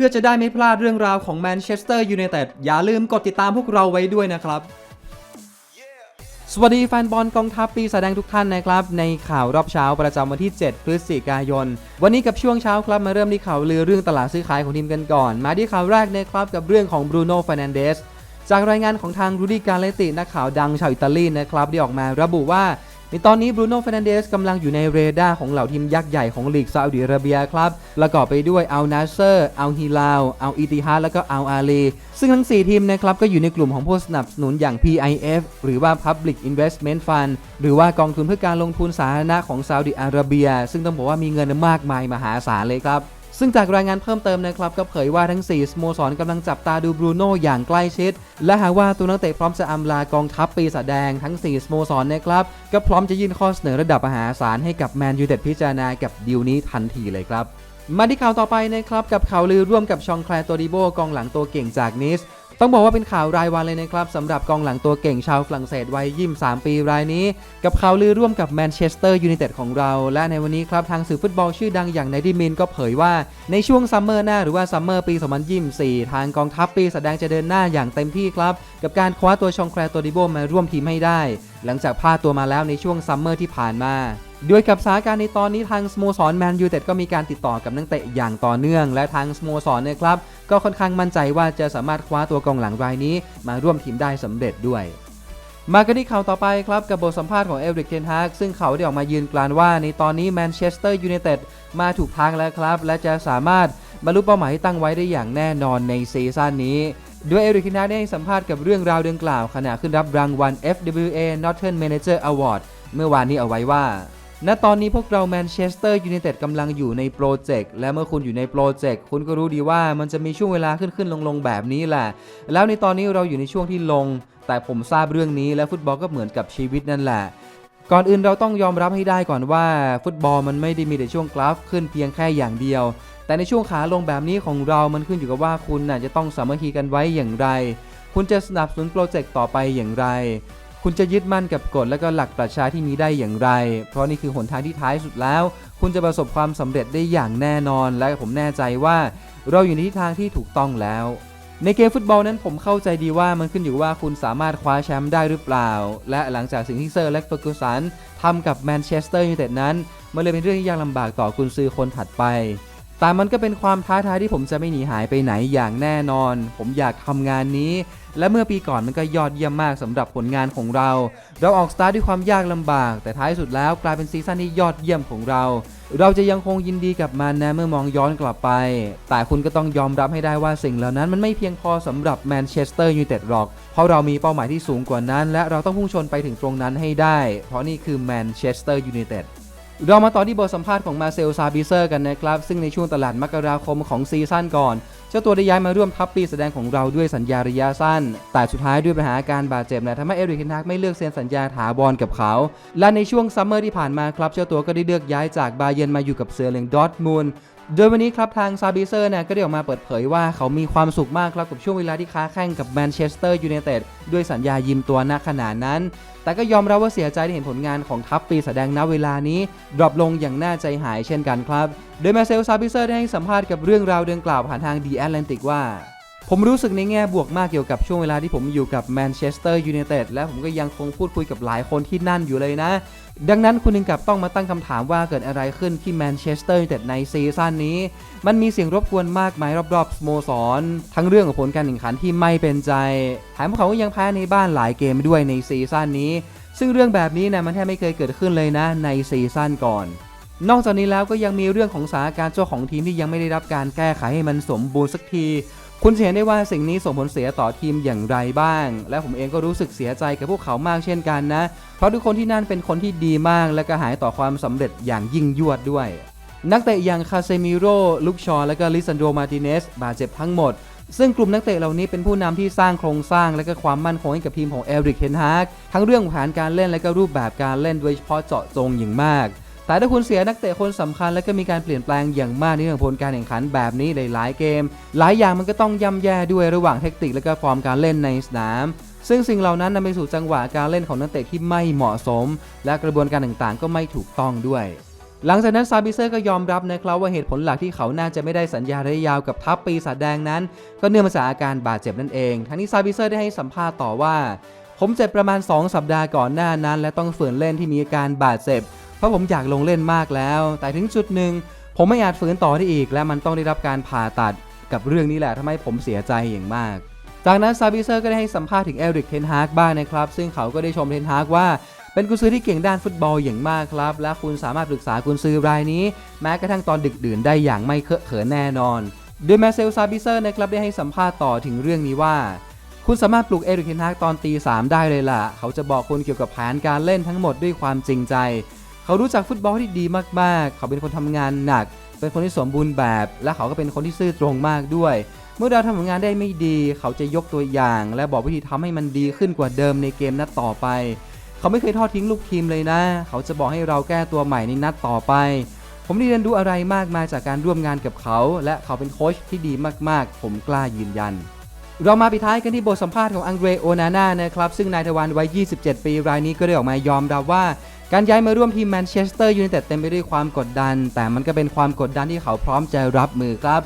พื่อจะได้ไม่พลาดเรื่องราวของแมนเชสเตอร์ยูไนเต็ดอย่าลืมกดติดตามพวกเราไว้ด้วยนะครับ สวัสดีแฟนบอลกองทัพปีแสดงทุกท่านนะครับ ในข่าวรอบเช้าประจำวันที่ 7 พฤศจิกายน วันนี้กับช่วงเช้าครับมาเริ่มที่ข่าวลือเรื่องตลาดซื้อขายของทีมกันก่อน มาที่ข่าวแรกนะครับกับเรื่องของบรูโน่ฟ r น a นเดสจากรายงานของทางรูดี้การเลตินักข่าวดังชาวอิตาลีนะครับได้ออกมาระบุว่า ในตอนนี้บรูโน่เฟ r น a นเดสกำลังอยู่ในเรดาร์ของเหล่าทีมยักษ์ใหญ่ของลีกซาอุดิอาระเบียครับประกอบไปด้วยอัลนาเซอร์อัลฮิลาลอัลอิติฮาดและก็อัลอาลีซึ่งทั้ง 4 ทีมนะครับก็อยู่ในกลุ่มของผู้สนับสนุนอย่าง PIF หรือว่า Public Investment Fund หรือว่ากองทุนเพื่อการลงทุนสาธารณะของซาอุดิอาระเบีย ซึ่งต้องบอกว่ามีเงินมากมายมหาศาลเลยครับ ซึ่งจากรายงานเพิ่มเติมนะครับก็เผยว่าทั้ง 4สโมสรกำลังจับตาดูบรูโน่อย่างใกล้ชิด และหากว่าตัวนักเตะพร้อมจะอำลากองทัพปีศาจแดงทั้ง 4สโมสรนะครับก็พร้อมจะยื่นข้อเสนอระดับมหาศาลให้กับแมนยูเต็ดพิจารณากับดีลนี้ทันทีเลยครับมาที่ข่าวต่อไปนะครับกับข่าวลือร่วมกับชองแคลร์โตดิโบกองหลังตัวเก่งจากนิส ต้องบอกว่าเป็นข่าวรายวันเลยนะครับสำหรับกองหลังตัวเก่งชาวฝรั่งเศสวัย23ปีรายนี้ กับข่าวลือร่วมกับแมนเชสเตอร์ยูไนเต็ดของเรา และในวันนี้ครับทางสื่อฟุตบอลชื่อดังอย่างไนดิมินก็เผยว่าในช่วงซัมเมอร์หน้าหรือว่าซัมเมอร์ปี 2024 ทางกองทัพปีแสดงจะเดินหน้าอย่างเต็มที่ครับ กับการคว้าตัวชองแคลร์โตดิโบมาร่วมทีมให้ได้ หลังจากพลาดตัวมาแล้วในช่วงซัมเมอร์ที่ผ่านมาด้วยกับสถานการณ์ในตอนนี้ทางสโมสรแมนยูเต็ดก็มีการติดต่อกับนักเตะอย่างต่อเนื่อง และทางสโมสรเนี่ยครับ ก็ค่อนข้างมั่นใจว่าจะสามารถคว้าตัวกองหลังรายนี้ มาร่วมทีมได้สำเร็จด้วย มากันที่ข่าวต่อไปครับกับบทสัมภาษณ์ของเอริกเทนฮากซึ่งเขาได้ออกมายืนกรานว่าในตอนนี้แมนเชสเตอร์ยูไนเต็ดมาถูกทางแล้วครับ และจะสามารถบรรลุเป้าหมายที่ตั้งไว้ได้อย่างแน่นอนในซีซั่นนี้ด้วยเอริกเทนฮากได้ให้สัมภาษณ์กับเรื่องราวดังกล่าวขณะขึ้นรับรางวัล FWA Northern Manager Award เมื่อวานนี้เอาไว้ว่า ณตอนนี้พวกเราแมนเชสเตอร์ยูไนเต็ดกำลังอยู่ในโปรเจกต์และเมื่อคุณอยู่ในโปรเจกต์คุณก็รู้ดีว่ามันจะมีช่วงเวลาขึ้นขึ้นลงลงแบบนี้แหละ แล้วในตอนนี้เราอยู่ในช่วงที่ลง แต่ผมทราบเรื่องนี้และฟุตบอลก็เหมือนกับชีวิตนั่นแหละ ก่อนอื่นเราต้องยอมรับให้ได้ก่อนว่า ฟุตบอลมันไม่ได้มีแต่ช่วงกราฟขึ้นเพียงแค่อย่างเดียว แต่ในช่วงขาลงแบบนี้ของเรามันขึ้นอยู่กับว่าคุณน่ะจะต้องสามัคคีกันไว้อย่างไร คุณจะสนับสนุนโปรเจกต์ต่อไปอย่างไร คุณจะยึดมั่นกับกฎและก็หลักประชาที่มีได้อย่างไร เพราะนี่คือหนทางที่ท้ายสุดแล้ว คุณจะประสบความสำเร็จได้อย่างแน่นอน และผมแน่ใจว่าเราอยู่ในทิศทางที่ถูกต้องแล้ว ในเกมฟุตบอลนั้นผมเข้าใจดีว่ามันขึ้นอยู่ว่าคุณสามารถคว้าแชมป์ได้หรือเปล่า และหลังจากสิ่งที่เซอร์เล็กเฟอร์กูสันทำกับแมนเชสเตอร์ยูไนเต็ดนั้น มันเลยเป็นเรื่องที่ยากลำบากต่อคุณซื้อคนถัดไปแต่มันก็เป็นความท้าทายที่ผมจะไม่หนีหายไปไหนอย่างแน่นอน ผมอยากทำงานนี้ และเมื่อปีก่อนมันก็ยอดเยี่ยมมากสำหรับผลงานของเรา เราออกสตาร์ทด้วยความยากลำบาก แต่ท้ายสุดแล้วกลายเป็นซีซั่นที่ยอดเยี่ยมของเรา เราจะยังคงยินดีกับมันนะเมื่อมองย้อนกลับไป แต่คุณก็ต้องยอมรับให้ได้ว่าสิ่งเหล่านั้นมันไม่เพียงพอสำหรับแมนเชสเตอร์ยูไนเต็ดหรอก เพราะเรามีเป้าหมายที่สูงกว่านั้น และเราต้องพุ่งชนไปถึงตรงนั้นให้ได้ เพราะนี่คือแมนเชสเตอร์ยูไนเต็ดเรามาต่อที่บทสัมภาษณ์ของมาเซลซาบิเซอร์กันนะครับ ซึ่งในช่วงตลาดมกราคมของซีซั่นก่อน เจ้าตัวได้ย้ายมาร่วมทัพปีแสดงของเราด้วยสัญญาระยะสั้น แต่สุดท้ายด้วยปัญหาอาการบาดเจ็บนะทำให้เอริกเทนฮากไม่เลือกเซ็นสัญญาถาวรกับเขา และในช่วงซัมเมอร์ที่ผ่านมาครับเจ้าตัวก็ได้เลือกย้ายจากบาเยนมาอยู่กับเซอร์เลงดอร์ทมูล โดยวันนี้ครับทางซาบิเซอร์เนี่ยก็ได้ออกมาเปิดเผยว่าเขามีความสุขมากครับกับช่วงเวลาที่ค้าแข่งกับแมนเชสเตอร์ยูไนเต็ดด้วยสัญญายืมตัวณขณะนั้น แต่ก็ยอมรับว่าเสียใจที่เห็นผลงานของทัพปีแสดงณเวลานี้ดรอปลงอย่างน่าใจหายเช่นกันครับ โดยมาเซลซาบิเซอร์ได้ให้สัมภาษณ์กับเรื่องราวดังกล่าวผ่านทางดีแอตแลนติกว่าผมรู้สึกในแง่บวกมากเกี่ยวกับช่วงเวลาที่ผมอยู่กับแมนเชสเตอร์ยูไนเต็ดและผมก็ยังคงพูดคุยกับหลายคนที่นั่นอยู่เลยนะ ดังนั้นคุณถึงกับต้องมาตั้งคำถามว่าเกิดอะไรขึ้นที่แมนเชสเตอร์ยูไนเต็ดในซีซั่นนี้ มันมีเสียงรบกวนมากมายรอบๆสโมสร ทั้งเรื่องของผลการแข่งขันที่ไม่เป็นใจแถมพวกเขาก็ยังแพ้ในบ้านหลายเกมด้วยในซีซั่นนี้ ซึ่งเรื่องแบบนี้นะมันแทบไม่เคยเกิดขึ้นเลยนะในซีซั่นก่อน นอกจากนี้แล้วก็ยังมีเรื่องของสถานการณ์เจ้าของทีมที่ยังไม่ได้รับการแก้ไขให้มันสมบูรณ์สักที คุณเห็นได้ว่าสิ่งนี้ส่งผลเสียต่อทีมอย่างไรบ้าง และผมเองก็รู้สึกเสียใจกับพวกเขามากเช่นกันนะ เพราะทุกคนที่นั่นเป็นคนที่ดีมากและก็หายต่อความสำเร็จอย่างยิ่งยวดด้วย นักเตะอย่างคาเซมิโร่ลุกชอ และก็ลิซันโดมาติเนสบาดเจ็บทั้งหมด ซึ่งกลุ่มนักเตะเหล่านี้เป็นผู้นำที่สร้างโครงสร้างและก็ความมั่นคงให้กับทีมของเอริกเฮนฮากทั้งเรื่องแผนการเล่นและก็รูปแบบการเล่นโดยเฉพาะเจาะจงอย่างมาก แต่ถ้าคุณเสียนักเตะคนสำคัญและก็มีการเปลี่ยนแปลงอย่างมากในเรื่องผลการแข่งขันแบบนี้หลายๆเกม หลายอย่างมันก็ต้องย่ำแย่ด้วยระหว่างเทคนิคและก็ฟอร์มการเล่นในสนาม ซึ่งสิ่งเหล่านั้นนำไปสู่จังหวะการเล่นของนักเตะที่ไม่เหมาะสม และกระบวนการต่างๆ ก็ไม่ถูกต้องด้วยหลังจากนั้นซาบิเซอร์ก็ยอมรับนะครับว่าเหตุผลหลักที่เขาน่าจะไม่ได้สัญญาระยะยาวกับทัพปีศาจแดงนั้น ก็เนื่องมาจากอาการบาดเจ็บนั่นเอง ทั้งนี้ซาบิเซอร์ได้ให้สัมภาษณ์ต่อว่า ผมเจ็บประมาณ 2 สัปดาห์ก่อนหน้านั้น และต้องฝืนเล่นที่มีอาการบาดเจ็บ เพราะผมอยากลงเล่นมากแล้ว แต่ถึงจุดหนึ่งผมไม่อาจฝืนต่อได้อีก และมันต้องได้รับการผ่าตัดกับเรื่องนี้แหละทำให้ผมเสียใจอย่างมาก จากนั้นซาบิเซอร์ก็ได้ให้สัมภาษณ์ถึงเอริกเทนฮากบ้างนะครับ ซึ่งเขาก็ได้ชมเทนฮากว่าเป็นกุญซือที่เก่งด้านฟุตบอลอย่างมากครับ และคุณสามารถปรึกษากุญซือรายนี้ แม้กระทั่งตอนดึกดื่นได้อย่างไม่เคอะเขินแน่นอน โดยแมเซลซาบิเซอร์นะครับได้ให้สัมภาษณ์ต่อถึงเรื่องนี้ว่า คุณสามารถปลุกเอริกเทนฮากตอนตีสามได้เลยล่ะ เขาจะบอกคุณเกี่ยวกับแผนการเล่นทั้งหมดด้วยความจริงใจ เขารู้จักฟุตบอลที่ดีมากๆ เขาเป็นคนทำงานหนัก เป็นคนที่สมบูรณ์แบบ และเขาก็เป็นคนที่ซื่อตรงมากด้วย เมื่อเราทำงานได้ไม่ดี เขาจะยกตัวอย่าง และบอกวิธีทำให้มันดีขึ้นกว่าเดิมในเกมนัดต่อไป เขาไม่เคยทอดทิ้งลูกทีมเลยนะ เขาจะบอกให้เราแก้ตัวใหม่ในนัดต่อไป ผมได้เรียนรู้อะไรมากมายจากการร่วมงานกับเขา และเขาเป็นโค้ชที่ดีมากๆ ผมกล้ายืนยันเรามาปิดท้ายกันที่บทสัมภาษณ์ของอังเดรโอนาน่านะครับ ซึ่งนายทวารวัย 27 ปีรายนี้ก็ได้ออกมายอมรับว่า การย้ายมาร่วมทีมแมนเชสเตอร์ยูไนเต็ดเต็มไปด้วยความกดดัน แต่มันก็เป็นความกดดันที่เขาพร้อมจะรับมือครับ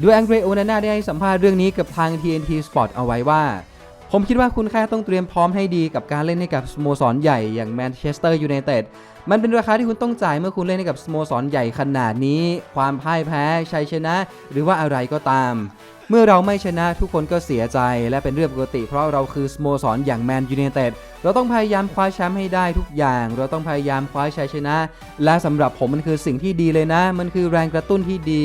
โดยอังเดรโอนาน่าได้ให้สัมภาษณ์เรื่องนี้กับทาง TNT Sport เอาไว้ว่า ผมคิดว่าคุณแค่ต้องเตรียมพร้อมให้ดีกับการเล่นให้กับสโมสรใหญ่อย่างแมนเชสเตอร์ยูไนเต็ดมันเป็นราคาที่คุณต้องจ่ายเมื่อคุณเล่นให้กับสโมสรใหญ่ขนาดนี้ ความพ่ายแพ้ชัยชนะ หรือว่าอะไรก็ตาม เมื่อเราไม่ชนะทุกคนก็เสียใจและเป็นเรื่องปกติ เพราะเราคือสโมสรอย่างแมนยูไนเต็ดเราต้องพยายามคว้าแชมป์ให้ได้ทุกอย่าง เราต้องพยายามคว้าชัยชนะ และสำหรับผมมันคือสิ่งที่ดีเลยนะ มันคือแรงกระตุ้นที่ดี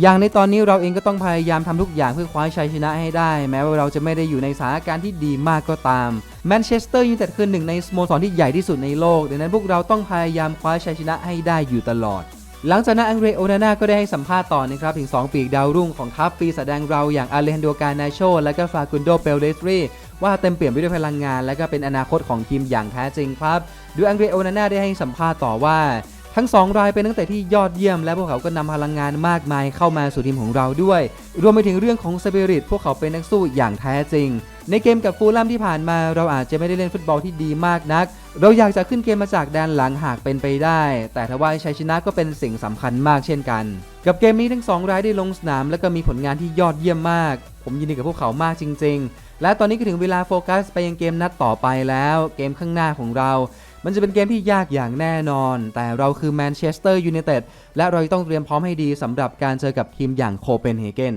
อย่างในตอนนี้เราเองก็ต้องพยายามทำทุกอย่างเพื่อคว้าชัยชนะให้ได้ แม้ว่าเราจะไม่ได้อยู่ในสถานการณ์ที่ดีมากก็ตามแมนเชสเตอร์ยูไนเต็ดคือหนึ่งในสโมสรที่ใหญ่ที่สุดในโลกดังนั้นพวกเราต้องพยายามคว้าชัยชนะให้ได้อยู่ตลอด หลังจากนั้นอังเดรโอนาน่าก็ได้ให้สัมภาษณ์ต่อนะครับถึง 2 ปีกดาวรุ่งของทัพปีศาจแดงเราอย่างอาเลฮันโดกานาโชและก็ฟากุนโดเปเลสรีว่าเต็มเปี่ยมไปด้วยพลังงาน และก็เป็นอนาคตของทีมอย่างแท้จริงครับโดยอังเดรโอนาน่าได้ให้สัมภาษณ์ต่อว่าทั้ง 2 รายเป็นตั้งแต่ที่ยอดเยี่ยม และพวกเขาก็นำพลังงานมากมายเข้ามาสู่ทีมของเราด้วย รวมไปถึงเรื่องของสปิริตพวกเขาเป็นนักสู้อย่างแท้จริง ในเกมกับฟูลแลมที่ผ่านมาเราอาจจะไม่ได้เล่นฟุตบอลที่ดีมากนัก เราอยากจะขึ้นเกมมาจากแดนหลังหากเป็นไปได้ แต่ถ้าว่าชัยชนะก็เป็นสิ่งสำคัญมากเช่นกัน กับเกมนี้ทั้ง2รายได้ลงสนาม และก็มีผลงานที่ยอดเยี่ยมมาก ผมยินดีกับพวกเขามากจริง ๆ และตอนนี้ก็ถึงเวลาโฟกัสไปยังเกมนัดต่อไปแล้ว เกมข้างหน้าของเรา มันจะเป็นเกมที่ยากอย่างแน่นอน แต่เราคือแมนเชสเตอร์ยูไนเต็ดและเราต้องเตรียมพร้อมให้ดีสำหรับการเจอกับทีมอย่างโคเปนเฮเกน